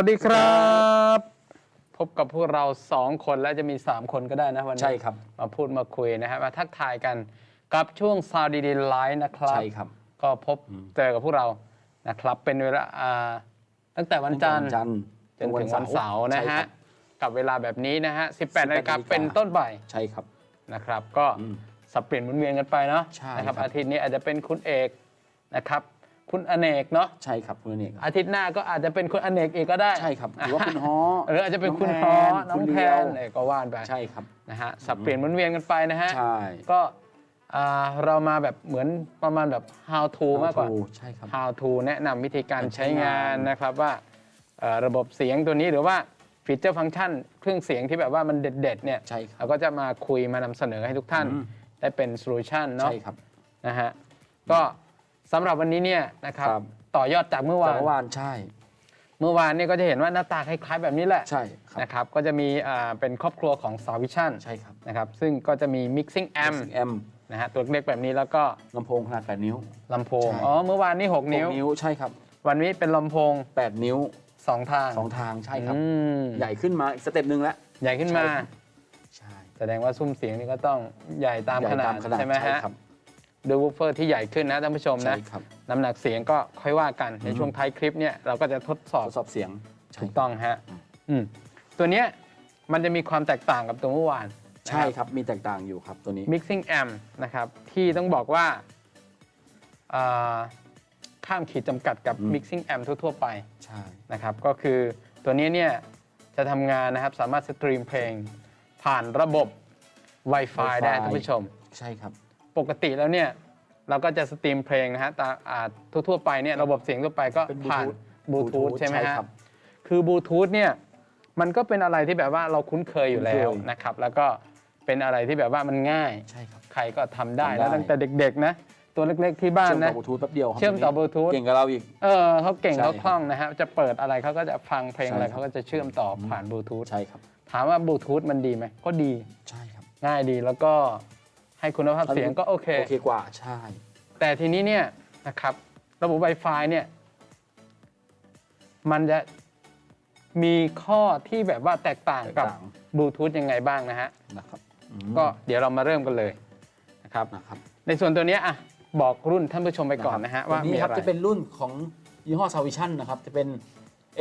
สวัสดีครับ พบกับพวกเราสองคนและจะมี3คนก็ได้นะวันนี้ใช่ครับ มาพูดมาคุยนะฮะมาทักทายกันกับช่วงซาวดีดีไลฟ์นะครับ ใช่ครับ ก็พบเจอกับพวกเรานะครับ เป็นเวลาอ่าตั้งแต่วันจันทร์จันทร์จนถึงวันเสาร์นะใช่คฮะรับกับเวลาแบบนี้นะฮะ 18 18นาฬิกานาฬิกาเป็นต้นไปใช่ครับนะครับ ก็อืมสับเปลี่ยนหมุนเวียนกันไปเนาะใช่นะครับ ครับ อาทิตย์นี้อาจจะเป็นคุณเอกนะครับ คุณอเนกเนาะใช่ครับคุณอเนกครับอาทิตย์หน้าก็อาจจะเป็นคุณอเนกอีกก็ได้ใช่ครับหรือว่าคุณฮอหรืออาจจะเป็นคุณฮอน้องแพนเออก็ว่านไปใช่ครับนะฮะสับเปลี่ยนหมุนเวียนกันไปนะฮะใช่ก็อ่าเรามาแบบเหมือนประมาณแบบ how to มากกว่าใช่ครับ how to แนะนำวิธีการการใช้ใช้งานงานนะครับว่าเอ่อระบบเสียงตัวนี้หรือว่าฟีเจอร์ฟังก์ชันเครื่องเสียงที่แบบว่ามันเด็ดๆเนี่ยใช่ครับเราก็จะมาคุยมานำเสนอให้ทุกท่านอืมได้เป็นโซลูชันเนาะใช่ครับนะฮะก็ สำหรับวันนี้เนี่ยนะครับครับ ต่อยอดจากเมื่อจากวานเมื่อวานใช่ เมื่อวานเนี่ยก็จะเห็นว่าหน้าตาคล้ายๆแบบนี้แหละใช่ครับนะครับก็จะมีอ่าเป็นครอบครัวของ s a v i s i o n ใช่ครับนะครับซึ่งก็จะมี mixing amp แอมนะฮะตัวเล็กแบบนี้แล้วก็ลำโพงขนาด 8 นิ้ว ลำโพงใช่ อ๋อเมื่อวานนี่ 6 นิ้ว หกนิ้วใช่ครับ วันนี้เป็นลำโพง 8 นิ้ว2 ทางสองทางใช่ครับ อืมใหญ่ขึ้นมาอีกสเต็ปหนึ่งแล้ว ใหญ่ขึ้นมา ใช่ครับใช่แสดงว่าซุ้มเสียงนี่ก็ต้องใหญ่ตามใหญ่ขนาตาดมขนาดใช่ไหมฮะครับ ด้วยวูฟเฟอร์ที่ใหญ่ขึ้นนะท่านผู้ชมใช่นะครับ น้ำหนักเสียงก็ค่อยว่ากันในอืมช่วงท้ายคลิปเนี่ยเราก็จะทดสอบ ทดสอบเสียงใช่ถูกต้องฮะอืมตัวเนี้ยมันจะมีความแตกต่างกับตัวเมื่อวานใช่ครับ มีแตกต่างอยู่ครับตัวนี้ mixing amp นะครับ ที่ต้องบอกว่าอ่าข้ามขีดจำกัดกับอืม mixing amp ทั่ว ๆ ไปใช่ นะครับ ก็คือตัวนี้เนี่ยจะทำงานนะครับ สามารถสตรีมเพลงผ่านระบบ Wi-Fi ได้ท่านผู้ชม ใช่ครับ ปกติแล้วเนี่ยเราก็จะสตรีมเพลงนะฮะตามอ่าทั่วๆไปเนี่ยระบบเสียงทั่วไปก็เป็นผ่าน บลูทูธ Bluetooth ใช่ไหมใช่ฮะครับคือบลูทูธเนี่ยมันก็เป็นอะไรที่แบบว่าเราคุ้นเคยอยู่แล้วคุ้นเคย นะครับ แล้วก็เป็นอะไรที่แบบว่ามันง่าย ใช่ครับ ใครก็ทำได้ทำได้ แล้วตั้งแต่เด็กๆนะตัวเล็กๆที่บ้านเชื่อมต่นะอบลูทูธแป๊บเดียวครับเชื่อมต่อตัวนี้ Bluetooth เก่งกับเราอีก เออเขาเก่งใช่เขาคล่องนะฮะจะเปิดอะไรเขาก็จะฟังเพลงอะไรใช่ครับ เขาก็จะเชื่อมต่อผ่านบลูทูธใช่ครับถามว่าบลูทูธมันดีไหมก็ดี ใช่ครับ ง่ายดีแล้วก็ ให้คุณภาพเสียงก็โอเค โอเคกว่าใช่ แต่ทีนี้เนี่ยนะครับ ระบบ Wi-Fi เนี่ย มันจะมีข้อที่แบบว่าแตกต่างกับบลูทูธยังไงบ้างนะฮะนะครับอืมก็เดี๋ยวเรามาเริ่มกันเลยนะครับนะครับ ในส่วนตัวเนี้ยอะบอกรุ่นท่านผู้ชมไปก่อนนะฮะว่าตัวมีนี้คอะรับไรจะเป็นรุ่นของยี่ห้อ s a v i s i o n นะครับ จะเป็น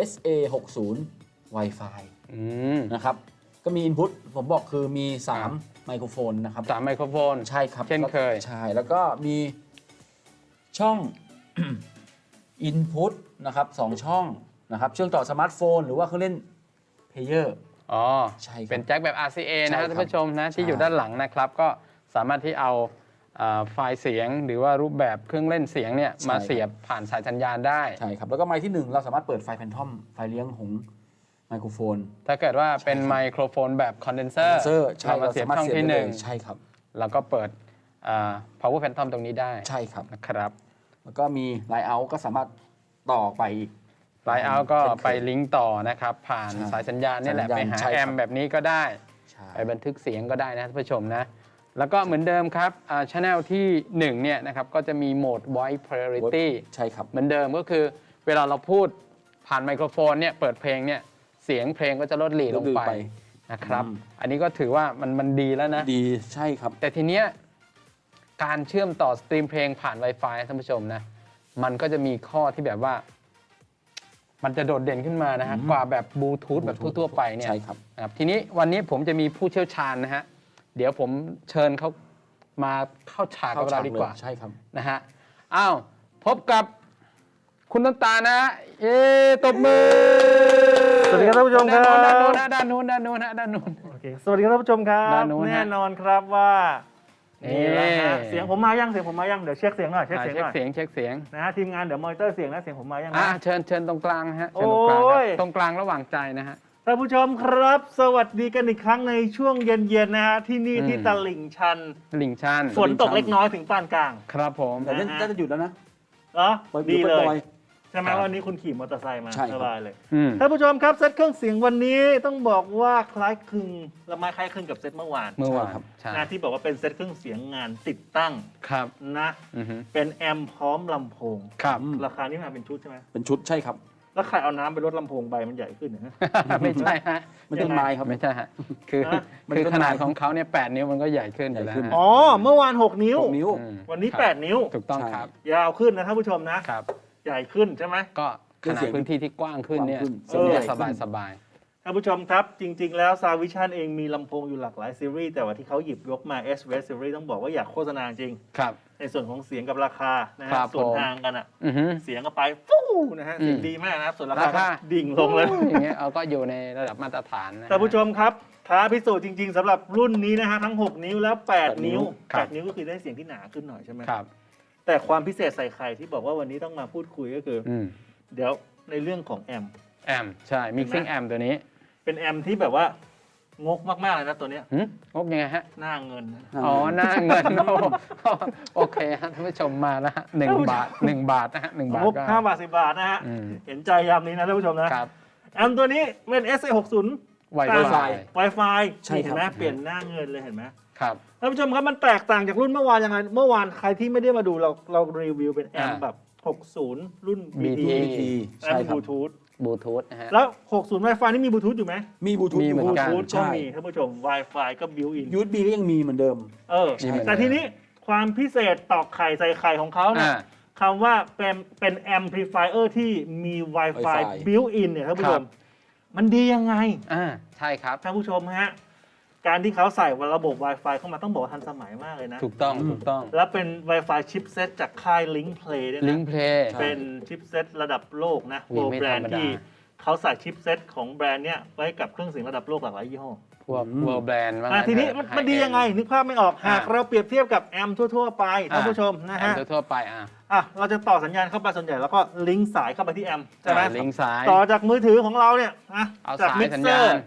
SA60 Wi-Fi อืมนะครับ ก็มี Input ผมบอกคือมี 3 ไมโครโฟนนะครับสามไมโครโฟน ใช่ครับเช่นเคย ใช่ แล้วก็มีช่อง Input นะครับสองช่องนะครับเชื่อมต่อสมาร์ทโฟน หรือว่าเครื่องเล่นเพลเยอร์ อ๋อใช่ครับเป็นแจ็คแบบ RCA นะฮะใช่ครับท่านผู้ชมนะที่ใช่อยู่ด้านหลังนะครับ ก็สามารถที่เอาอ่าไฟล์เสียงหรือว่ารูปแบบเครื่องเล่นเสียงเนี่ยใช่มาครับเสียบผ่านสายสัญญาณได้ ใช่ครับ แล้วก็ไมค์ที่ 1 เราสามารถเปิดไฟแฟนทอมไฟเลี้ยงของ ไมโครโฟน ถ้าเกิดว่าเป็นใช่ครับไมโครโฟนแบบคอนเดนเซอร์เซอร์ใช่เรามาเราเสียสาบมารถช่องเสียบที่ได้หเลนึ่งยใช่ครับ แล้วก็เปิดอ่า power phantom ตรงนี้ได้ใช่ครับนะครับ แล้วก็มีไลน์เอาก็สามารถต่อไปอีกไลน์เอาก็เช่นเคยไปลิงก์ต่อนะครับ ผ่านใช่สายสัญญาณนี่แหละสัไปญญาณหาใช่ครับแอมแบบนี้ก็ได้ใช่ไปบันทึกเสียงก็ได้นะท่านผู้ชมนะ แล้วก็เหมือนเดิมครับช anel ที่ 1 เนี่ยนะครับ ก็จะมีโหมด voice priority ใช่ครับ เหมือนเดิมก็คือเวลาเราพูดผ่านไมโครโฟนเนี่ยเปิดเพลงเนี่ย เสียงเพลงก็จะลดหลีลงไปลดหลีไปนะครับอืมอันนี้ก็ถือว่ามันมันดีแล้วนะ ดีใช่ครับ แต่ทีเนี้ยการเชื่อมต่อสตรีมเพลงผ่าน Wi-Fi ท่านผู้ชมนะ มันก็จะมีข้อที่แบบว่า มันจะโดดเด่นขึ้นมานะฮะอืมกว่าแบบบลูทูธแบบ Bluetooth ทั่วๆไปเนี่ยใช่ครับนะครับ ทีนี้วันนี้ผมจะมีผู้เชี่ยวชาญนะฮะ เดี๋ยวผมเชิญเขามาเข้าฉากกับเราดีกว่าใช่ครับนะฮะอ้าวพบกับคุณน้ำตาลนะฮะเย้ตบมือ สวัสดีครับท่านผู้ชมครับ ด้านโน้นด้านโน้นด้านโน้นด้านโน้น โอเคสวัสดีครับท่านผู้ชมครัด้าบ นนู้นฮะแน่นอนครับว่านี่นี่แหละฮะเสียงผมมายังเสียงผมมายังเดี๋ยวเช็คเสียงหน่อยเช็คอ่าเสียงเช็หคน่อยเสียงเช็คเสียงนะฮะทีมงานเดี๋ยวมอนิเตอร์เสียงนะเสียงผมมายังอ่านะเชิญเชิญตรงกลางนะฮะเชิญตรงกลางคโอ้รับยตรงกลางระหว่างใจนะฮะ ท่านผู้ชมครับ สวัสดีกันอีกครั้งในช่วงเย็นๆนะฮะที่นี่อืม ที่ตลิ่งชันลิงชันฝนตกเล็กน้อยถึงปานกลาง ครับผมแต่นั่นนะฮะน่าจะหยุดแล้วนะเหรอปล่อยดีเลยปล่อย ใช่ไหมครับวันนี้คุณขี่มอเตอร์ไซค์มาใช่คสรับบายเลยอืมท่านผู้ชมครับเซตเครื่องเสียงวันนี้ต้องบอกว่าคล้ายคลึงละไม้คล้ายคลึงกับเซตเมื่อวานเมื่อวานใช่ครับ ใช่นะที่บอกว่าเป็นเซตเครื่องเสียงงานติดตั้งครับนะอือฮึเป็นแอมพร้อมลำโพง ครับอืมราคานี่มาเป็นชุดใช่ไหมเป็นชุดใช่ครับ แล้วใครเอาน้ำไปลดลำโพงใบมันใหญ่ขึ้นนะฮะ ไม่ใช่ฮะมันต้นไม้ครับ ไม่ใช่ฮะคือฮะ มันคือต้นขนาดไม้ของเขาเนี่ยแปดนิ้วมันก็ใหญ่ขึ้นอยู่แล้วใหญ่ขึ้น ฮะอ๋อเมื่อวาน 6 นิ้ว หกนิ้ว มวันนี้ ครับ8 นิ้ว ถูกต้องใช่ครับ ยาวขึ้นนะท่านผู้ชมนะ ครับ ใหญ่ขึ้นใช่ไหม ก็ขเป็นนาเสีดยงพื้นที่ที่กว้างขึ้นเนี่ยกว้างขึ้นเสียงเออจะสบายสบายท่านผู้ชมครับ จริง ๆ แล้ว s าวิชันเองมีลำโพงอยู่หลากหลายซีรีส์แต่ว่าที่เขาหยิบยกมา S w e s Series ต้องบอกว่าอยากโฆษณาจริงครับ ในส่วนของเสียงกับราคานะฮะครับส่วนผม ทางกันอะอือฮึ เสียงก็ไปฟู้นะฮะอืมเสียงดีมากนะครับส่วนราราคา คาก็ดิ่งลงเลย อย่างเงี้ยเอาก็อยู่ในระดับมาตรฐานนะฮะท่านผู้ชมครับท้าพิสูจน์จริง ๆสำหรับรุ่นนี้นะฮะทั้ง 6 นิ้วแล้ว8นิ้วครับ 8 นิ้วก็คือได้เสียงที่หนาขึ้นหน่อยใช่ไหมครับ แต่ความพิเศษใส่ไข่ที่บอกว่าวันนี้ต้องมาพูดคุยก็คืออเดี๋ยวในเรื่องของแอม แอมใช่ mixing แอมตัวนี้เป็นแอมที่แบบว่างกมากๆเลยนะตัวเนี้ยงกยังไงฮะ หน้าเงินอ๋อหน้าเงินโอเคฮะท่านผู้ชมมานะฮะหนึ่งบาทหนึ่งบาทนะฮะหนึ่งบาทห้าบาทสิบาทนะฮะเห็นใจยามนี้นะท่านผู้ชมนะ ครับ แอมตัวนี้เป็น SA 6 0 ไวไฟ Wi-Fi ใช่ไหมเปลี่ยนหน้าเงินเลยเห็นไหมครับ ท่านผู้ชมครับมันแตกต่างจากรุ่นเมื่อวานยังไง เมื่อวานใครที่ไม่ได้มาดูเราเรารีวิวเป็นแอมป์แบบ 60 รุ่น BT BT แอมใช่ป์คบรับลูทูธบลูทูธนะฮะ แล้ว 60 Wi-Fi นี่มีบลูทูธอยู่ไหมมีบลูทูธมีบลูทูธก็ใมีท่านผู้ชม Wi-Fi ก็บิวอินยูทบีก็ยังมีเหมือนเดิม เออแต่ทีนี้ความพิเศษตอกไข่ใส่ไข่ของเขาเนี่ยคำว่าเป็นเป็นแอมพลิฟายเออร์ที่มี Wi-Fi บิวอินเนี่ยท่านผู้ชม มันดียังไงอ่าใช่ครับ ท่านผู้ชมฮะการที่เขาใส่ระบบ Wi-Fi เข้ามาต้องบอกว่าทันสมัยมากเลยนะ ถูกต้องอืมถูกต้องแล้วเป็น Wi-Fi ชิปเซตจากค่าย Link Play ด้วยลินะงเพลย์ใช่เป็นชิปเซตระดับโลกนะอุ้ยโวไม่แบรนธรรมด์ดาที่ เขาใส่ชิปเซตของแบรนด์เนี้ยไว้กับเครื่องเสียงระดับโลกหลากหลายยี่ห้อพวกอืมเวอร์แบรนด์ว่าอะงั้ทีนี้มันมันดียังไง นึกภาพไม่ออกหากอ่าเราเปรียบเทียบกับแอมทั่ว ๆ ไปท่านผู้ชมนะแอมฮะทั่วๆไปอะอะเราจะต่อสัญญาณเข้าไปส่วนใหญ่แล้วก็ลิงก์สายเข้าไปที่แอมใช่ไหมอ่าลิงก์ซ้ายต่อจากมือถือของเราเนี่ยอะเอาจากสายมิกสัญเซอญาณ ร์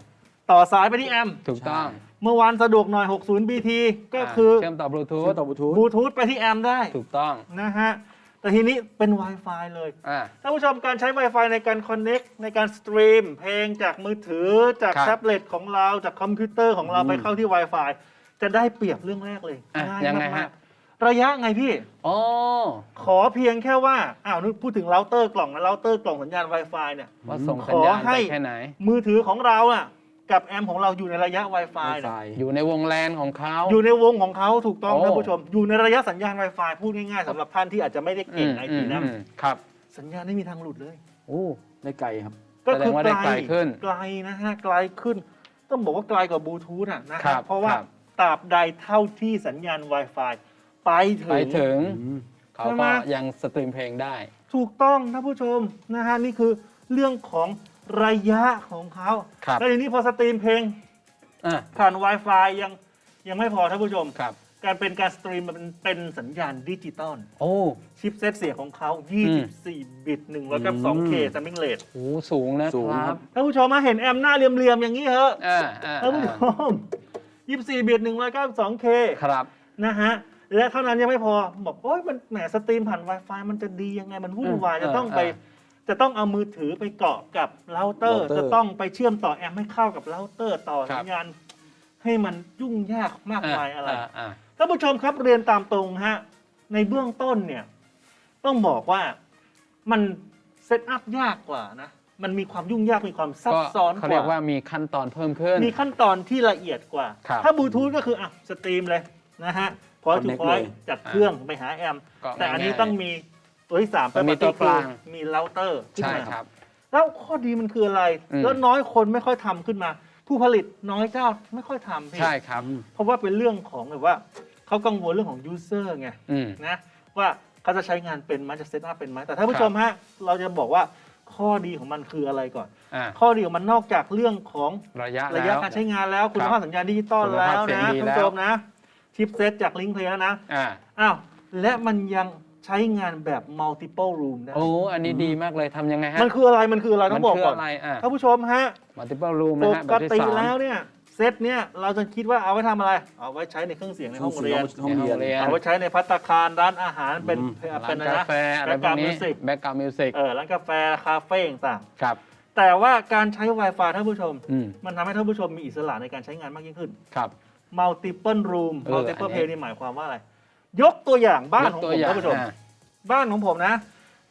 ต่อสายไปที่แอม ถูกต้องเมื่อวานสะดวกหน่อย 60 BT ก็คือเชื่อมต่อบลูทูเชื่ธอมต่อบลูทูธบลูทูธไปที่แอมได้ถูกต้องนะฮะ แต่ทีนี้เป็น Wi-Fi เลย อ่า ท่านผู้ชมการใช้ Wi-Fi ในการ Connect ในการสตรีมเพลงจากมือถือจากครับแท็บเล็ตของเราจากคอมพิวเตอร์ของเราอืมไปเข้าที่ Wi-Fi จะได้เปรียบเรื่องแรกเลยอะง่ายยังไงมาฮะกๆระยะไงพี่ อ๋อ ขอเพียงแค่ว่าอ้าวนึกพูดถึงเราเตอร์กล่องนะเราเตอร์กล่องสัญญาณ Wi-Fi เนี่ย ว่าส่งขอสัญญาณให้ ไปแค่ไหน มือถือของเราอะ กับแอมของเราอยู่ในระยะ Wi-Fi เนี่ย Wi-Fi อยู่ในวงแลนของเขา อยู่ในวงของเขาถูกต้องโอ้ ท่านผู้ชม อยู่ในระยะสัญญาณ Wi-Fi พูดง่ายๆสำหรับท่านที่อาจจะไม่ได้เก่งไอทีนะมครับสัญญาณไม่มีทางหลุดเลย โอ้ได้ไกลครับ ก็คือแสดงว่าได้ไกลขึ้น ไกลนะฮะไกลขึ้น ต้องบอกว่าไกลกว่าบลูทูธอะนะครัฮะบเพราะว่าครับ ตราบใดเท่าที่สัญญาณ Wi-Fi ไปถึงไปถึงอืม เขาใช่ไหม ก็ยังสตรีมเพลงได้ ถูกต้องท่านผู้ชมนะฮะนี่คือเรื่องของ ระยะของเขาครับ แล้วทีนี้พอสตรีมเพลงอะผ่าน Wi-Fi ยังยังไม่พอท่านผู้ชม ครับ การเป็นการสตรีมมันเป็นเป็นสัญญาณดิจิตอลโอ้ชิปเซตเสียงของเขาอืม24 บิต1แล้วกับ 2K อืมซัมมิงเลทโหสูงนะสูงคครัรับ บท่านผู้ชมมาเห็นแอมหน้าเรียมๆอย่างนี้เหรออ่าอ่าท่านผู้ชม 24 บิต1แล้วกับ 2K ครับ นะฮะ และเท่านั้นยังไม่พอ บอกโอ้ยมันแหมสตรีมผ่าน Wi-Fi มันจะดียังไงมันวุ่นวาย เออจะต้องไปเออ จะต้องเอามือถือไปเกาะกับเราเตอร์เราเตอร์จะต้องไปเชื่อมต่อแอมให้เข้ากับเราเตอร์ต่อครัสับญญาณให้มันยุ่งยากมากมายอะไราอ่าท่านผู้ชมครับเรียนตามตรงฮะในเบื้องต้นเนี่ยต้องบอกว่ามันเซตอัพยากกว่านะมันมีความยุ่งยากมีความซับก็ซ้อนเขากเรียกว่าว่ามีขั้นตอนเพิ่มขึ้น มีขั้นตอนที่ละเอียดกว่า ครับถ้าบลูทูธก็คืออะสตรีมเลยนะฮะพอย Connect ถูกพอยเลย จากเครื่องไปหาแอม ก็แต่อันนี้ง่ายๆ ต้องมี ตัวที่สามต้องมีตัวกลาง มีเราเตอร์ขึ้นใช่มาครับ แล้วข้อดีมันคืออะไร อืม แล้วน้อยคนไม่ค่อยทำขึ้นมา ผู้ผลิตน้อยเจ้าไม่ค่อยทำพี่ ใช่ครับ เพราะว่าเป็นเรื่องของแบบว่าเขากังวลเรื่องของยูเซอร์ไงอืม นะว่าเขาจะใช้งานเป็นไหมจะเซตอัพเป็นไหมแต่ท่านผู้ครับชมฮะเราจะบอกว่าข้อดีของมันคืออะไรก่อน อ่าข้อดีของมันนอกจากเรื่องของระยะระยะแล้ว การใช้งานแล้วคุณครับภาพสัญญาณดิจิตอลคุณแล้ภาพวเสียงนะดีท่านแล้ว ผู้ชมนะชิปเซตจากลิงเพลย์แล้วนะอ่า อ้าวและมันยัง ใช้งานแบบ multiple room ได้ โอ้อันนี้ดีมากเลยทำยังไงฮะมันคืออะไรมันคืออะไรต้องบอกคืก่อนอะไรอะ ท่านผู้ชมฮะ multiple room ปนะฮะแบกบที่ติสามแล้วเนี่ยเซตเนี่ยเราจะคิดว่าเอาไว้ทำอะไร เอาไว้ใช้ในเครื่องเสียงในห้องเรียน ห้องเรียนห้องเรียนเอาไว้ใช้ในพัตตาคารร้านอาหารเป็นอืมเป็นร้านอะไรกานะแฟอะไรพวกนี้ music background music เออร้านกาแฟคาเฟ่ต่างครับ ๆแต่ว่าการใช้ Wi-Fi ท่านผู้ชม อืมมันทำให้ท่านผู้ชมมีอิสระในการใช้งานมากยิ่งขึ้น ครับ multiple room เออ multiple อันนี้ play นี่หมายความว่าอะไร ยกตัวอย่างบ้านของยกผตัวมอย่าท่างนผู้ชมอะบ้านของผมนะ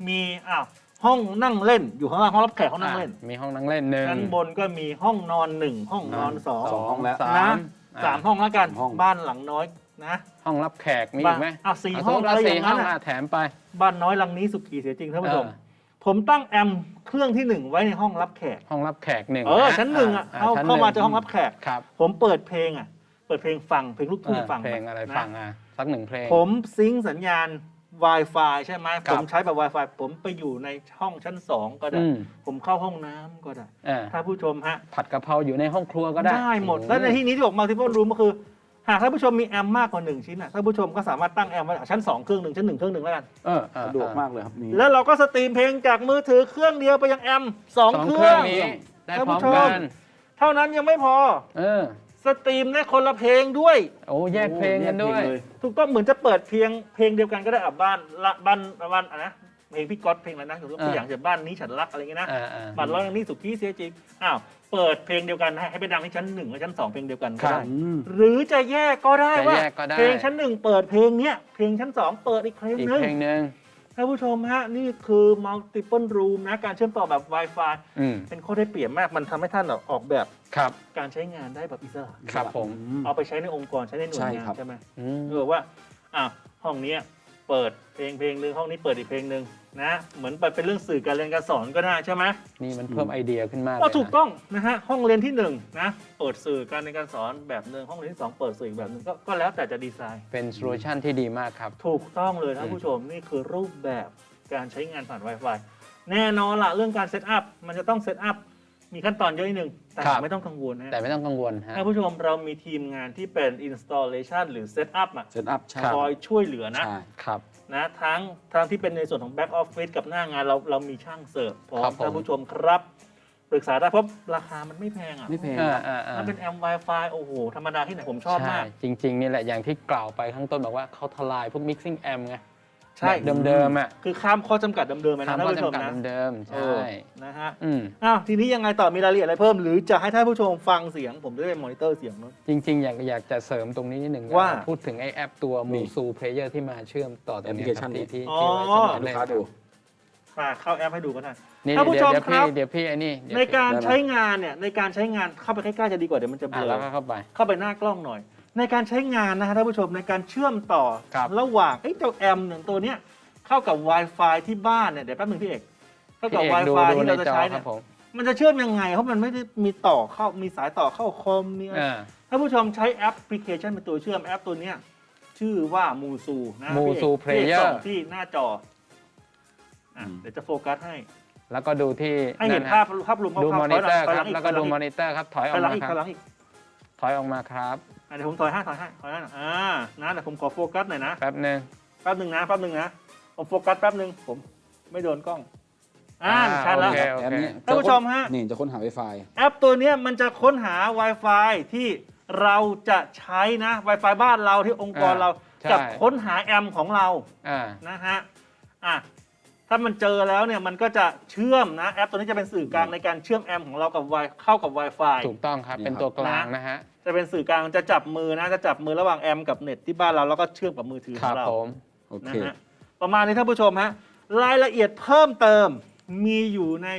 มีอ้าวห้องนั่งเล่นอยู่ข้างล่างห้องรับแขกห้องนั่งเล่น มีห้องนั่งเล่นหนึ่งชั้นบนก็มีห้องนอนหนึ่งห้องนอนสองสองห้องแล้วสานะมสามห้องแล้วกันห้องบ้านหลังน้อยนะห้องรับแขกมีอีกไหมอะสี่เาห้องสมมุติว่าอะไรอสี่ย่างห้นั้อนงอะอะแถมไป บ้านน้อยหลังนี้สุขีเสียจริงท่านผู้ชมเออผมตั้งแอมเครื่องที่หนึ่งไว้ในห้องรับแขก ห้องรับแขกหนึ่งเออชั้นหนึ่งอะเข้าชั้นเข้ามานึ่จะห้องรับแขกครับผมเปิดเพลงอะ เปิดเพลงฟังเพลงลูกทุ่งเออฟังเพลงอะไรนฟังอะ สักหนึ่งเพลง ผมซิงค์สัญญาณ Wi-Fi ใช่ไหมครัผบมใช้แบบ Wi-Fi ผมไปอยู่ในห้องชั้นสองก็ได้ อืม ผมเข้าห้องน้ำก็ได้ เออถ้าผู้ชมฮะ ผัดกะเพราอยู่ในห้องครัวก็ได้ได้หมดโอ้โและในที่นี้ที่บอก multiple room ก็คือ หากท่านผู้ชมมีแอมมากกว่าหนึ่งชิ้นอะท่านผู้ชมก็สามารถตั้งแอมไว้ชั้นสองเครื่องหนึ่งชั้นหนึ่งเครื่องหนึ่งแล้วกัน เออเออสะดวกมากเลยครับนี่แล้วเราก็สตรีมเพลงจากมือถือเครื่องเดียวไปยังแอมสองสองเคเครื่รื่อองงนี้ได้ท่านพร้อมผู้ชกัมนเท่านั้นยังไม่พอ เออ สตรีมได้คนละเพลงด้วย โอ้แยกเพลงกันด้วยแกเพลงเลถูกต้องเหมือนจะเปิดเพียงเพลงเดียวกันก็ได้อะบ้านละบ้านบ้านอะนะเพลงพี่ก๊อตเพลงอะไรนะยกตัวอ่าอย่างจากบ้านนี้ฉันรักอะไรเงี้ยนะอ่าอ่าบ้านร้อยอย่างนี้สุกี้เสียจริงอ้าวเปิดเพลงเดียวกันให้ให้ไปดังที่ชั้นหนึ่งและชั้นสองเพลงเดียวกันก็ครัได้บอืมหรือจะแยกก็ได้จะว่าแยกก็ได้ เพลงชั้นหนึ่งเปิดเพลงเนี้ยเพลงชั้นสองเปิดอีกเพลงอีกหนึงเพลงหนึ่ง ท่านผู้ชมฮะนี่คือ multiple room นะการเชื่อมต่อแบบ Wi-Fi อืมเป็นข้อได้เปรียบมากมันทำให้ท่านออกแบบครับ การใช้งานได้แบบอิสระครับผมอืมเอาไปใช้ในองค์กรใช้ในหน่วยใช่งานครับ ใช่ไหมอืม เออว่าอะห้องเนี้ย เปิดเพลงเพลงหนึ่งห้องนี้เปิดอีกเพลงหนึ่งนะเหมือนเปิดเป็นเรื่องสื่อการเรียนการสอนก็ได้ใช่ไหมนี่มันเพิ่มไอเดียขึ้นมากก็เลยนะถูกต้องนะฮะห้องเรียนที่หนึ่งนะเปิดสื่อการเรียนการสอนแบบหนึ่งห้องเรียนที่สองเปิดสื่ออีกแบบหนึ่งก็ก็แล้วแต่จะดีไซน์ เป็นโซลูชันที่ดีมากครับ ถูกต้องเลยท่านผู้ชมนี่คือรูปแบบการใช้งานผ่าน Wi-Fi แน่นอนละเรื่องการเซตอัพมันจะต้องเซตอัพ มีขั้นตอนเยอะนิดนึง แต่ครับ ไม่ต้องกังวลนะแต่ไม่ต้องกังวลฮะท่านผู้ชมเรามีทีมงานที่เป็น installation หรือ setup อะเซตอัพใช่ครับคอยช่วยเหลือนะ ใช่ครับ นะทั้งทั้งที่เป็นในส่วนของ back office กับหน้างานเราเรามีช่างเสิร์ฟพร้อครัมบผม ท่านผู้ชมครับปรึกษาได้เพราะราคามันไม่แพงอะไม่แพงอ่าอ่าอ่าถ้าเป็นแอม Wi-Fi โอ้โห ธรรมดาที่ไหนผมชอบมากใจริง ๆ นี่แหละอย่างที่กล่าวไปข้างต้นบอกว่าเขาทลายพวก mixing amp ไง ใช่ แบบเดิมๆอะคือข้ามข้อจำกัดเดิมๆไปนะทำท่านข้อผู้ชมจำกัดนะเดิมๆเอใช่อนะฮะ อืม อ้าวทีนี้ยังไงต่อมีรายละเอียดอะไรเพิ่ม หรือจะให้ท่านผู้ชมฟังเสียง ผมจะได้มอนิเตอร์เสียงเนอะ จริงๆ อยากอยากจะเสริมตรงนี้นิดหนึ่งว่าพูดถึงไอแอปตัวนี่มูซูเพลเยอร์ที่มาเชื่อมต่อตัวเนี้ยครับแอปพลิเคชันนี้ที่ที่อ๋อที่ไว้สำหรับเล่นลูกค้าดูค่ะเข้าแอปให้ดูก็ได้นี่ท่านผู้เดี๋ยวชมเดี๋ยวครัพี่บ เดี๋ยวพี่ไอ้นี่เดี๋ยวในการได้ไหม ใช้งานเนี่ยในการใช้งานเข้าไปใกล้ๆจะดีกว่าเดี๋ยวมันจะเบอะลแล้อวก็เข้าไป เข้าไปหน้ากล้องหน่อย ในการใช้งานนะฮะท่านผู้ชมในการเชื่อมต่อครับระหว่างไอ้เจ้าแอมหนึ่งตัวเนี้ยเข้ากับ Wi-Fi ที่บ้านเนี่ยเดี๋ยวแป๊บนึงพี่เอกเข้าพี่กับเอกดู Wi-Fi ดูที่ในเราจะจอใช้คเนี่รัยบผมมันจะเชื่อมยังไงเพราะมันไม่ได้มีต่อเข้ามีสายต่อเข้าคอมมีอะไรอ่าท่านผู้ชมใช้แอปพลิเคชันเป็นตัวเชื่อมแอปตัวเนี้ยชื่อว่ามูซูนะ Musu พี่เอกพี่เอก Player ส่งที่หน้าจออะอืม เดี๋ยวจะโฟกัสให้ แล้วก็ดูที่ให้เห็นะภาพภาพรวมดูคร่าวๆมอนิเตอร์ถยคหรัลับงแล้วก็ดูถยหมลัองนิเตอร์ครับถอยอถออยกหลังมาอีกคถรัอบยหลังอีกถอยออกมาครับ อะเดี๋ยวผมถอยให้ถอยให้ถอยให้อ่านะเดี๋ยวผมขอโฟกัสหน่อยนะ แป๊บหนึ่ง แป๊บหนึ่งนะ แป๊บหนึ่งนะ ผมโฟกัสแป๊บหนึ่งผมไม่โดนกล้อง อ่าอ่าชัดแล้ว โอเค แอปนี้ท่านผู้ชมฮะ นี่จะค้นหา Wi-Fi แอปตัวเนี้ยมันจะค้นหา Wi-Fi ที่เราจะใช้นะ Wi-Fi บ้านเราที่องค์กรอ่าเรา ใช่กับค้นหาแอมของเราอ่า นะฮะ อะ ถ้ามันเจอแล้วเนี่ยมันก็จะเชื่อมนะแอปตัวนี้จะเป็นสื่อกลางในการเชื่อมแอมของเรากับ Wi เข้ากับ Wi-Fi ถูกต้องครับนี่เป็นครับตัวกลางนะฮะ จะเป็นสื่อกลางจะจับมือนะจะจับมือระหว่างแอมกับเน็ตที่บ้านเราแล้วก็เชื่อมกับมือถือคขรัอบงเราผมโอเคนะฮะประมาณนี้ท่านผู้ชมฮะรายละเอียดเพิ่มเติมมีอยู่ใน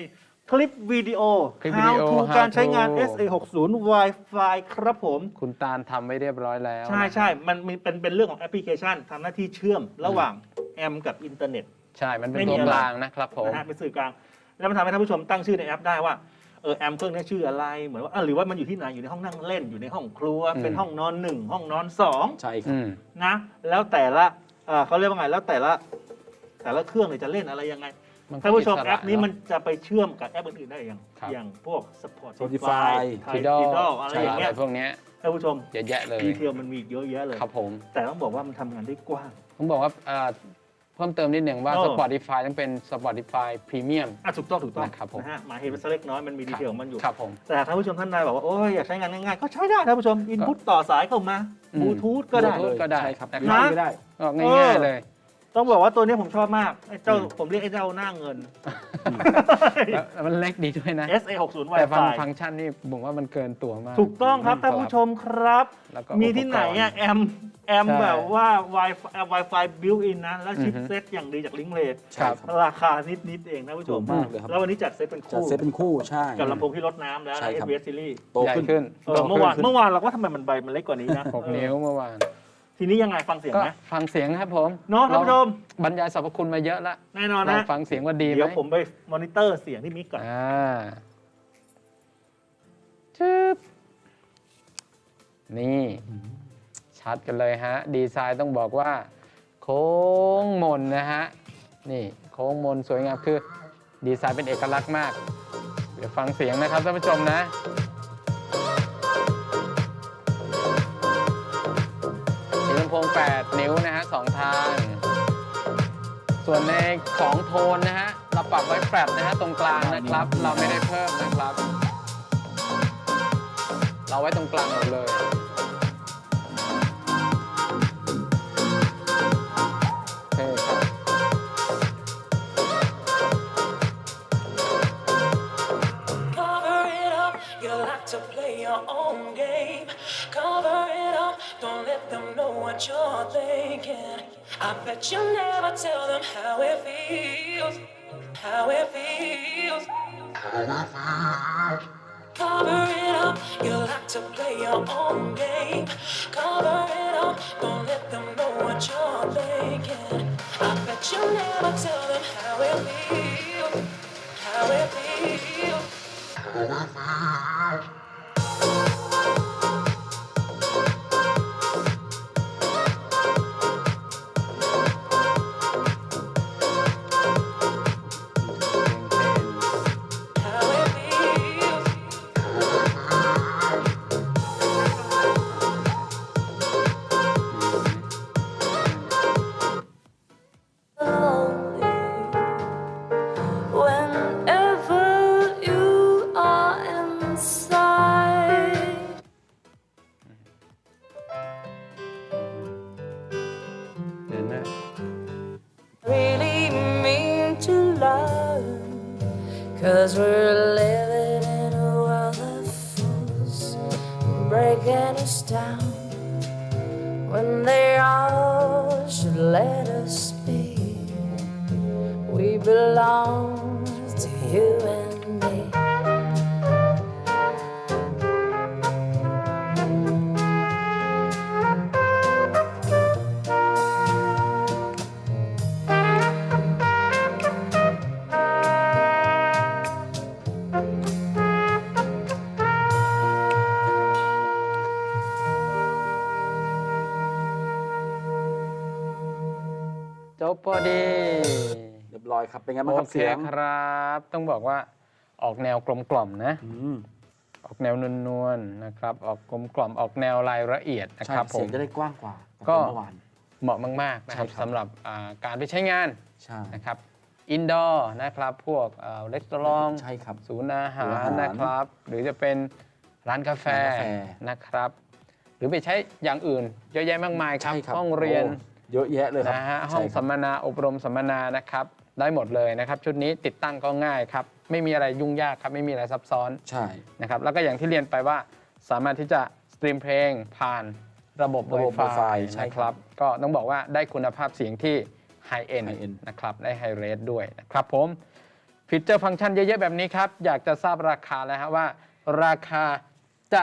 คลิปวิดีโอ คลิปวิดี How โอ to How การใช้งาน to SA60 Wi-Fi ครับผม คุณตาลทำไว้เรียบร้อยแล้ว ใช่ใช่มันมีเป็นเป็นเรื่องของแอปพลิเคชันทำหน้าที่เชื่อมระหว่างแอมกับอินเทอร์เน็ต ใช่ มันเป็นไม่มีตัวอะไรกลางนะครับผม นะฮะเป็นสื่อกลาง แล้วมันทำให้ท่านผู้ชมตั้งชื่อในแอปได้ว่าเออแอมเครื่องนี้ชื่ออะไรเหมือนว่าอะหรือว่ามันอยู่ที่ไหนอยู่ในห้องนั่งเล่นอยู่ในห้องครัว อืม เป็นห้องนอนหนึ่งห้องนอนสองใช่ครับ อืม นะแล้วแต่ละเอ่อเขาเรียกว่าไงแล้วแต่ละแต่ละเครื่องเนี่ยจะเล่นอะไรยังไงมันก็ท่านผู้ชมอิสระแอปนี้เอะมันจะไปเชื่อมกับแอปอื่นๆได้อย่างครับ อย่างพวก Spotify Spotify ไทย Tidal ดิดอลอะไรใช่อย่างอะไรเงี้ยพวกเนี้ยท่านผู้ชมเยอะแยะเลย ดีเทลมันมีอีกเยอะแยะเลย ครับผม แต่ต้องบอกว่ามันทำงานได้กว้าง ผมบอกว่าอ่าเพิ่มเติมนิดหนึ่งว่า เออ Spotify ต้องเป็น Spotify Premium อะถูกต้องถูกต้องนะครับผม นะฮะหมายเหตุเป็นเล็กน้อยมันมีดีเทลของมันอยู่ ครับผม แต่ท่านผู้ชมท่านใดบอกว่า โอ้ยอยากใช้งานง่ายๆ ก็ใช้ได้ท่านผู้ชมอินพุตต่อสายเข้ามาอืม บลูทูธก็ได้ Bluetooth ก็ได้ใช่ครับนะครับไม่ได้ ก็ง่ายๆเลย ต้องบอกว่าตัวนี้ผมชอบมากไอ้เจ้าอืม ผมเรียกไอ้เจ้าหน้าเงินแล้วมันเล็กดีด้วยนะ SA60 แต่ฟัง Wi-Fi ฟังก์ชันนี่ผมว่ามันเกินตัวมากถูกต้องครับท่านผู้ชมครับ แล้วก็มีที่ไหนอุปกรณ์อะแอมแแอมใช่แบบว่า Wi-Fi Wi-Fi built in นะ แล้วชิปอือฮึ เซ็ตอย่างดีจากลิงเลดใช่ครับ ราคานิดๆเองนะผู้ชถูมกมากเลยครับ แล้ววันนี้จัดเซตเป็นจัดคู่ เซตเป็นคู่ใช่ กับลำโพงที่ลดน้ำแล้ว ใช่นะครับ FBS Series โตใหญ่ขึ้นขึ้นเออเมื่อวานขึ้เมื่อวานเราก็ทำไมมันใบมันเล็กกว่านี้นะหกเออนิ้วเมื่อวาน ทีนี้ยังไงฟังเสียงก็ไหมฟังเสียงครับผมเนาะท่านผู้ชมบรรยายสรรพคุณมาเยอะละแน่นอนลองนะ ฟังเสียงว่าดีไหมเดี๋ยวผมไปมอนิเตอร์เสียงที่มิกก่อนอ่าชึบนี่ ชัดกันเลยฮะ ดีไซน์ต้องบอกว่า โค้งมนนะฮะ นี่โค้งมนสวยงามคือ ดีไซน์เป็นเอกลักษณ์มาก เดี๋ยวฟังเสียงนะครับท่านผู้ชมนะ 8 นิ้วนะฮะสองทาง ส่วนในของโทนนะฮะเราปรับไว้แฟลตนะฮะตรงกลางนะครับ เราไม่ได้เพิ่มนะครับ เราไว้ตรงกลางหมดเลย them know what you're thinking. I bet you never tell them how it feels, how it feels. Cover it up, you like to play your own game. Cover it up, don't let them know what you're thinking. I bet you never tell them how it feels, how it feels. Down when they all should let us ไงบ้างโอครับเคเสียงครับ ต้องบอกว่าออกแนวกลมกล่อมนะอืมออกแนวนวลๆนะครับ ออกกลมกล่อมออกแนวรายละเอียดนะใช่ครับผเสียมงจะได้กว้างกว่าก็เมื่อวานเหมาะมาก ๆ นะครับใช่ครับสำหรับอ่าการไปใช้งานใช่นะครับอินดอร์นะครับ พวกเรสตอรองใช่ครับศูนย์อาหาศูนย์รอาหารนะครับ หรือจะเป็นร้านกาแฟร้านกาแฟนะครับ หรือไปใช้อย่างอื่น เยอะแยะมากมายครับใช่ครับห้องเรียนโเยอะแยะเลยครับนะฮะห้องใช่คสัรับมมนาอบรมสัมมนานะครับ ได้หมดเลยนะครับ ชุดนี้ติดตั้งก็ง่ายครับ ไม่มีอะไรยุ่งยากครับ ไม่มีอะไรซับซ้อนใช่ นะครับแล้วก็อย่างที่เรียนไปว่าสามารถที่จะสตรีมเพลงผ่านระบบ ระบบ Wi-Fi Wi-Fi ใช่นะคครัรับบก็ต้องบอกว่าได้คุณภาพเสียงที่ High End High end นะครับ ได้ High Rate ด้วยนะครับผมฟีเจอร์ฟังก์ชันเยอะๆ แบบนี้ครับ อยากจะทราบราคาแล้วฮะว่า ราคาจะ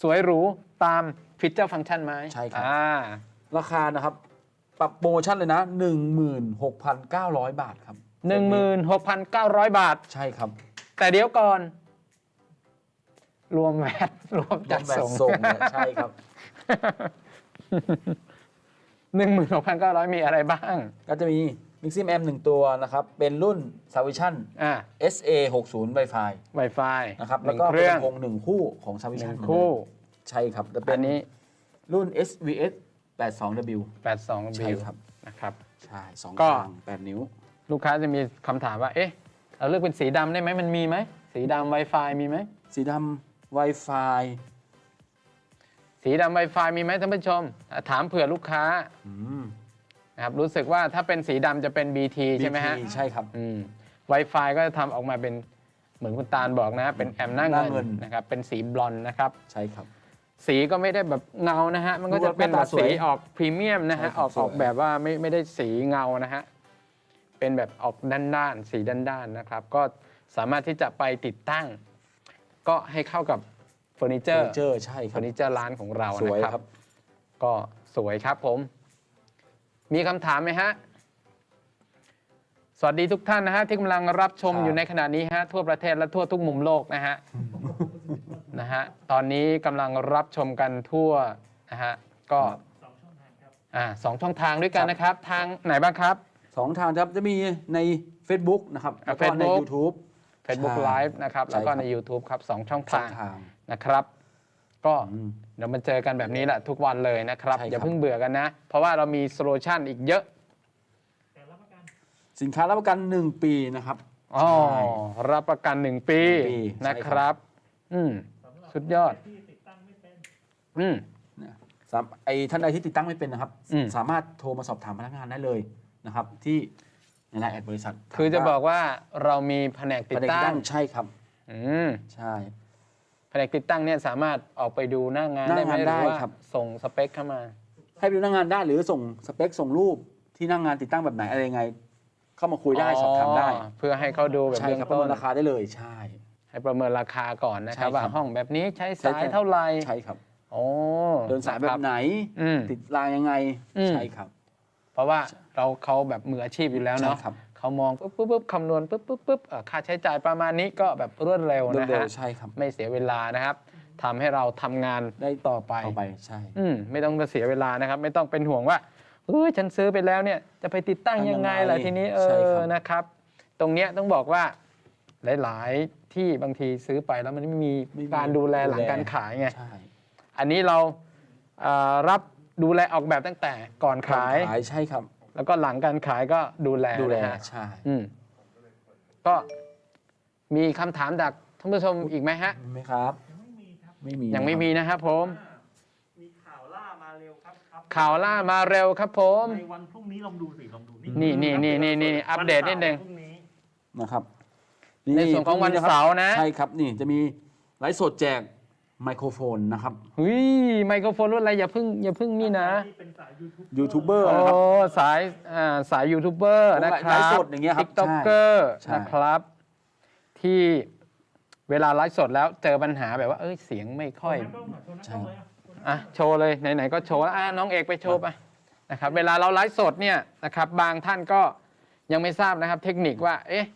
สวยหรูตามฟีเจอร์ฟังก์ชันไหมใช่ครับ อ่า ราคานะครับ ปรับโปรโมชั่นเลยนะ 16,900 บาทครับ16,900 บาท ใช่ครับแต่เดี๋ยวก่อน รวมแวดรวมจัดแบบส่งส่งเนี่ยใช่ครับ16,900มีอะไรบ้าง ก็จะมี Mixim M 1ตัวนะครับ เป็นรุ่น s a v i s i o n อ่า SA 60 Wi-Fi Wi-Fi นะครับหแล้วนึ่งก็เคเป็นรื่องลำโพงหนึ่งคู่ของ s a v i ห s i o นึ่ n งคู่ ใช่ครับจะเป็อันนนี้รุ่น SVS 82W 82 ใช่บิลครับ นะครับ ใช่สองก็ทาง8นิ้ว ลูกค้าจะมีคำถามว่า เอ๊ะ เราเลือกเป็นสีดำได้ไหม มันมีไหม สีดำ Wi-Fi มีไหม สีดำ Wi-Fi สีดำ Wi-Fi มีไหมท่านผู้ชมอะถามเผื่อลูกค้าอืม นะครับ รู้สึกว่าถ้าเป็นสีดำจะเป็น BT ใช่ไหมฮะ BT ใช่ครับ อืม Wi-Fi ก็จะทำออกมาเป็นเหมือนคุณตาลบอกนะ เป็นแอมหน้าหน้าเงิเงิน นนะครับ เป็นสีบลอนด์นะครับ ใช่ครับ สีก็ไม่ได้แบบเงานะฮะ มันก็จะเป็นแบบสีออกพรีเมียมนะฮะใช่ครัอบอกสวยออกแบบว่าไม่ไม่ได้สีเงานะฮะ เป็นแบบออกด้านๆสีด้านๆนะครับ ก็สามารถที่จะไปติดตั้ง ก็ให้เข้ากับเฟอร์นิเจเฟออร์ร์นิเจอร์ใช่คเฟรัอบร์นิเจอร์ร้านของเราสนะวยครับครับก็สวยครับผม มีคำถามไหมฮะ สวัสดีทุกท่านนะฮะ ที่กำลังรับชมครับ อยู่ในขณะนี้ฮะ ทั่วประเทศและทั่วทุกมุมโลกนะฮะ นะฮะตอนนี้กำลังรับชมกันทั่วนะฮะก็อ่าสองช่องทางด้วยกันนะครับ ทางไหนบ้างครับ สองทางครับจะมีใน Facebook นะครับอะแล้วก็ใน Facebook YouTube Facebook ใช่ Live นะครับ แล้วก็ใช่ครับ ใน YouTube ครับสองช่องช่อทางงทาง นะครับ ก็อืมเดี๋ยวมาเจอกันแบบนี้แหละทุกวันเลยนะครับ ใช่ครับ อย่าเพิ่งเบื่อกันนะ เพราะว่าเรามีโซลูชันอีกเยอะสินค้ารับประกัน 1 ปีนะครับ อ๋อใช่รับประกัน 1 ปีหนึ่งปีนะใช่คครัรับบอืม สุดยอดอืมเนี่ยสามไอ้ท่านใดที่ติดตั้งไม่เป็นนะครับ อืม สามารถโทรมาสอบถามพนักงานได้เลยนะครับ ที่ในไลน์แอดบริษัทคือจะบอกว่าเรามีแผนกติติดดตั้ตั้งงใช่ครับ อืมใช่ แผนกติดตั้งเนี่ยสามารถออกไปดูหน้างานหน้าได้ไหมงานหได้รือว่าครับ ส่งสเปคเข้ามา ให้ไปดูหน้างานได้หรือส่งสเปคส่งรูปที่หน้างานติดตั้งแบบไหนอะไรยังไง เข้ามาคุยได้สอบถามได้เพื่อให้เขาดูแบบใช่เบื้องครับประต้เมินนราคาได้เลยใช่ ให้ประเมินราคาก่อนนะครับใช่ครับ ว่าห้องแบบนี้ใช้ใช่สายครับเท่าไหร่ใช่ครับ โอ้เดินสายแบะครับ ไหน อืมติดรางยังไง อืม ใช่ครับ เพราะว่าเราเขาแบบมืออาชีพอยู่แล้วใช่เนาะครับ เขามองปุ๊บปุ๊บปุ๊บคำนวณปุ๊บปุ๊บปุ๊บเอ่อค่าใช้จ่ายประมาณนี้ก็แบบรวดเร็วเร็นะวฮะๆใช่ครับ ไม่เสียเวลานะครับทำให้เราทำงานได้ ต่อไปต่อไปใช่ อืมไม่ต้องมาเสียเวลานะครับ ไม่ต้องเป็นห่วงว่าเฮ้ยฉันซื้อไปแล้วเนี่ย จะไปติดตั้งยังไงล่ะทำยังไงทีนี้เอใช่อครับ นะครับ ตรงเนี้ยต้องบอกว่า หลาย ๆ ที่บางทีซื้อไปแล้วมันไม่มีการดูแลหลังการขายไงใช่ อันนี้เราเอ่อรับดูแลออกแบบตั้งแต่ก่อนขาย ขายใช่ครับ แล้วก็หลังการขายก็ดูแลดูแลนะฮะใช่ อืมก็มีคำถามจากท่านผู้ชมอีกไหมฮะ มีไหมครับ ไม่มียังไม่มีนะครับผม มีข่าวล่ามาเร็วครับอัปเดตข่าวล่ามาเร็วครับผม ในวันพรุ่งนี้ลองดูสิลองดูนี่นี่นี่นี่นี่อัปเดตนิดนึงพรุ่งนี้นะครับ ในส่วนของวันเสาร์นะใช่ครับนี่จะมีไลฟ์สดแจกไมโครโฟนนะครับเฮ้ยไมโครโฟนรุ่นอะไรอย่าเพิ่งอย่าเพิ่งนี่นะที่เป็นสายยูทูบยูทูบเบอร์โอ้นะครับ สายอ่าสายยูทูบเบอร์นะคไลรับฟ์สดอย่างเงี้ยครับติ๊กต็อกเกอร์ใช่ นะครับ ที่เวลาไลฟ์สดแล้วเจอปัญหาแบบว่าเอ้ยเสียงไม่ค่อย ใช่ อะโชว์เลยไหนๆก็โชว์แล้วอะน้องเอกไปโชว์ไปนะครับเวลาเราไลฟ์สดเนี่ยนะครับบางท่านก็ยังไม่ทราบนะครับ เทคนิคว่าเอ๊ะ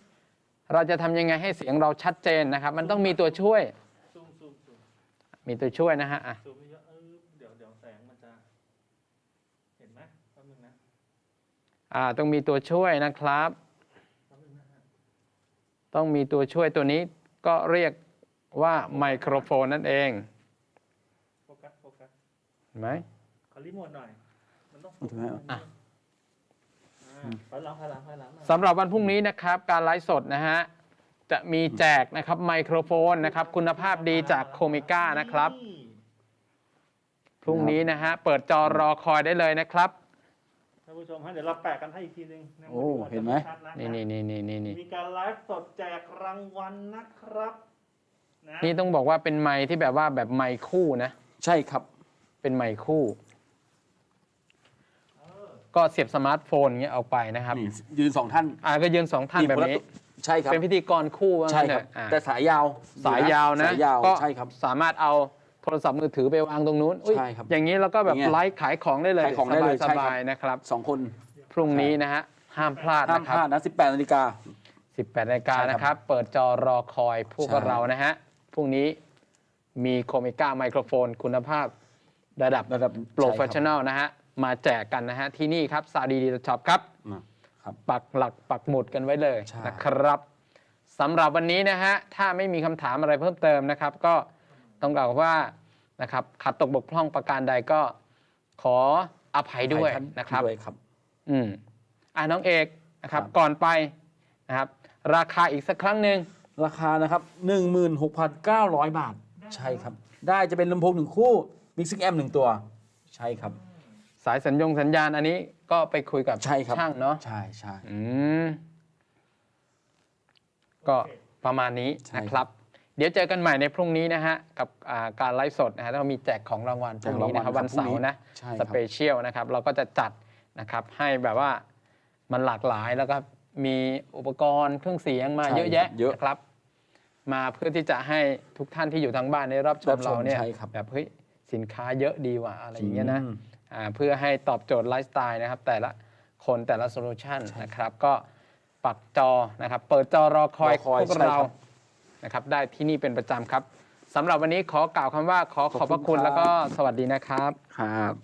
เราจะทำยังไงให้เสียงเราชัดเจนนะครับ มันต้องมีตัวช่วย ซูมซูมซูมมีตัวช่วยนะฮะอะซูมเยอะๆเออเดี๋ยวเดี๋ยวแสงมันจะ เห็นไหมแป๊บนึงนะอ่าต้องมีตัวช่วยนะครับ แป๊บนึงนะฮะต้องมีตัวช่วยตัวนี้ก็เรียกว่าไมโครโฟนนั่นเองโฟกัสโฟกัสเห็นไหมขอรีโมทหน่อย มันต้องถูกไหมอะ อ่าถอยหลังถอยหลังถอยหลังหน่อยสำหรับวันพรุ่งนี้นะครับ การไลฟ์สดนะฮะ จะมีแจกนะครับไมโครโฟนนะครับ คุณภาพดีจากโคมิก้านะครับนี่พรุ่งนี้นะฮะ เปิดจอรอคอยได้เลยนะครับ ท่านผู้ชมฮะเดี๋ยวเราแปะกันให้อีกทีนึงะโอ้เห็นไหมชัดะนี่นี่นี่นี่นี่นี่มีการไลฟ์สดแจกรางวัลนะครับนะนี่ต้องบอกว่าเป็นไมค์ที่แบบว่าแบบไมค์คู่นะ ใช่ครับ เป็นไมค์คู่ ก็เสียบสมาร์ทโฟนเงี้ยเอาไปนะครับนี่ยืนสองท่านอ่าก็ยืนสองท่านแบบนี้ ใช่ครับเป็นพิธีกรคู่ว่าใช่งั้นคเถรับ อะอ่าแต่สายยาวสายยาวนะสายยาวก็ใช่ครับ สามารถเอาโทรศัพท์มือถือไปวางตรงนู้นอุ๊ยใช่ครับอย่างนี้เราก็แบบอย่างเงี้ยไลฟ์ขายของได้เลยขายของได้เลยสใช่ครับ บายๆนะครับ สองคนพรุ่งนี้นะฮะห้ามพลาดห้ามนะคพรับ ลาดนะ18นาฬิกา 18นาฬิกาใช่ครับนะครับ เปิดจอรอคอยพวกใช่ เรานะฮะ พรุ่งนี้มีโคมิก้าไมโครโฟนคุณภาพระดับระดับโปรเฟชชั่น a ลนะฮะ มาแจกกันนะฮะ ที่นี่ครับซาดีดีช็อปครับ ครับปักหลักปักหมุดกันไว้เลยใช่ นะครับสำหรับวันนี้นะฮะ ถ้าไม่มีคำถามอะไรเพิ่มเติมนะครับ ก็ต้องกล่าวว่านะครับขัดตกบกพร่องประการใดก็ขออภัยด้วยนะครับ ด้วยครับ อืมอ่าน้องเอกนะครับครับ ก่อนไปนะครับ ราคาอีกสักครั้งหนึ่งราคานะครับ 16,900 บาท ใช่ครับ ได้จะเป็นลำโพงหนึ่งคู่ Mixing Amp หนึ่งตัว ใช่ครับ สายสัญญงสัญญาณอันนี้ก็ไปคุยกับใช่ครับ ช่างเนาะใช่ใช่ อืมก็ประมาณนี้ใช่นะคครัรับบเดี๋ยวเจอกันใหม่ในพรุ่งนี้นะฮะ กับอ่าการไลฟ์สดนะฮะแล้วก็มีแจกของรางวัลพรุ่งนี้นะครับแจกรางวัลวันเสาร์นะ ใช่คสรับ เปเชียลนะครับ เราก็จะจัดนะครับให้แบบว่ามันหลากหลายแล้วก็มีอุปกรณ์เครื่องเสียงมาใช่เยอะแยะเยอะนะครับ มาเพื่อที่จะให้ทุกท่านที่อยู่ทางบ้านได้รับชรัมบชมเราเนี่ยใช่ครับ แบบเฮ้ยสินค้าเยอะดีว่ะอะไรอย่างเงี้ยนะ อืมอ่า เพื่อให้ตอบโจทย์ไลฟ์สไตล์นะครับแต่ละคนแต่ละโซลูชันนะครับก็ปักจอนะครับ เปิดจอรอคอยรอคอยพวกใช่เราครับนะครับได้ที่นี่เป็นประจำครับสำหรับวันนี้ขอกล่าวคำว่าขอขอบพระคุณขอบคุณครับแล้วก็สวัสดีนะครับครับ